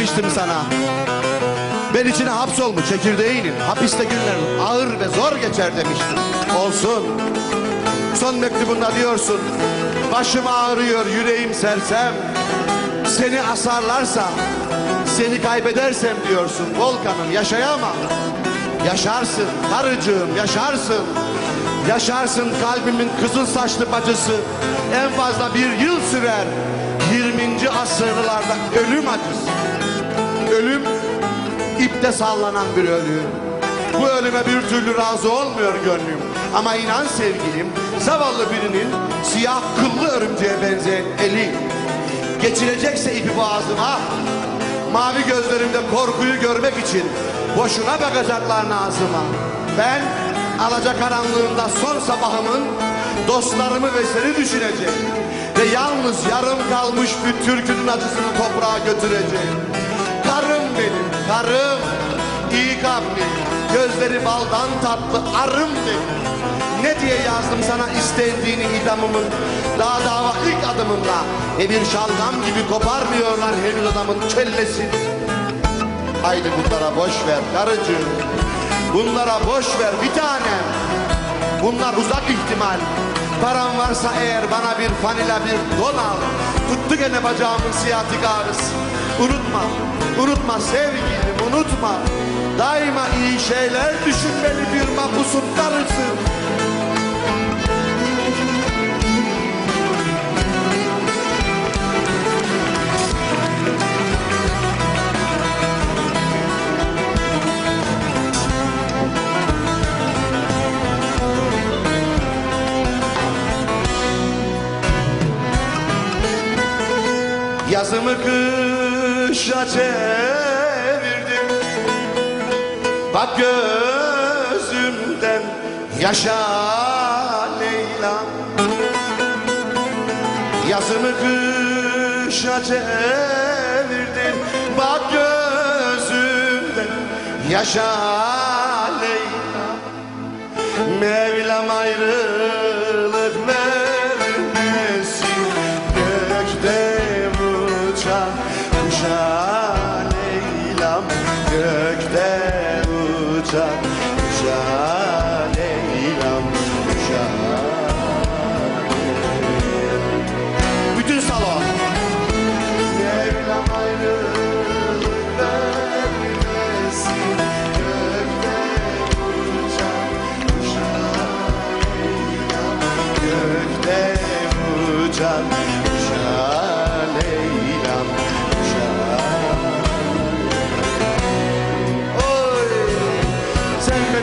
demiştim sana. Ben içine hapsolmuş çekirdeğinin. Hapiste günlerin ağır ve zor geçer demiştim. Olsun. Son mektubunda diyorsun. Başım ağrıyor, yüreğim sersem. Seni asarlarsa, seni kaybedersem diyorsun. Volkan'ım yaşayamam. Yaşarsın karıcığım, yaşarsın. Yaşarsın kalbimin kızıl saçlı bacısı. En fazla bir yıl sürer. 20. asırlarda ölüm acısı. Ölüm ipte sallanan bir ölüm. Bu ölüme bir türlü razı olmuyor gönlüm. Ama inan sevgilim, zavallı birinin siyah kıllı örümceğe benzeyen eli geçirecekse ipi boğazıma, mavi gözlerimde korkuyu görmek için boşuna bakacaklar nazıma. Ben alacakaranlığında son sabahımın dostlarımı ve seni düşünecek ve yalnız yarım kalmış bir türkünün acısını toprağa götürecek. Karım benim, karım. iyi kalpli, gözleri baldan tatlı, arım benim. Ne diye yazdım sana istendiğini idamımın. Daha dava ilk adımımla. Ne bir şalgam gibi koparmıyorlar henüz adamın kellesini. Haydi bunlara boş ver karıcığım. Bunlara boş ver bir tanem. Bunlar uzak ihtimal. Param varsa eğer bana bir fanila bir don al. Tuttu gene bacağımın siyatik ağrısı. Unutma, unutma sevgilim unutma. Daima iyi şeyler düşünmeli bir mahpusun karısı. Yazımı kışa çevirdim. Bak gözümden yaşa Leyla. Yazımı kışa çevirdin Bak gözümden yaşa Leyla. Mevlam ayrılık uçan kuşa Leyla'm kuşa Bütün salon. Mevlam ayrılık vermesin Gökte uçan kuşa Leyla'm Gökte uçan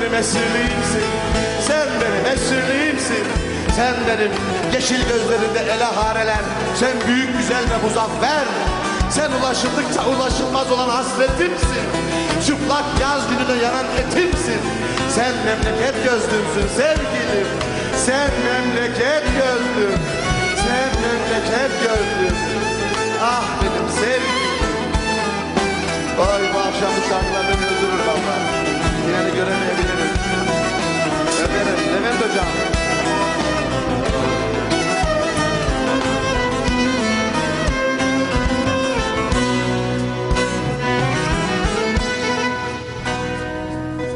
benim esirliğimsin. Sen benim esirliğimsin. Sen benim yeşil gözlerinde elahareler. Sen büyük güzel ve muzaffer. Sen ulaşıldıkça ulaşılmaz olan hasretimsin. Çıplak yaz gününe yanan etimsin. Sen memleket gözlümsün sevgilim. Sen memleket gözlüm Sen memleket gözlüm Ah benim sevgilim. Ay bu akşam bu şarkılar beni öldürür valla.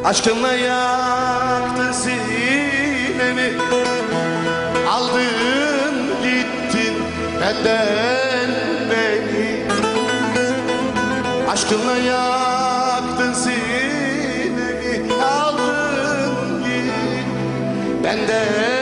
Aşkınla yaktın sinemi Aldın gittin benden beni. Aşkınla yaktın sinemi aldın git benden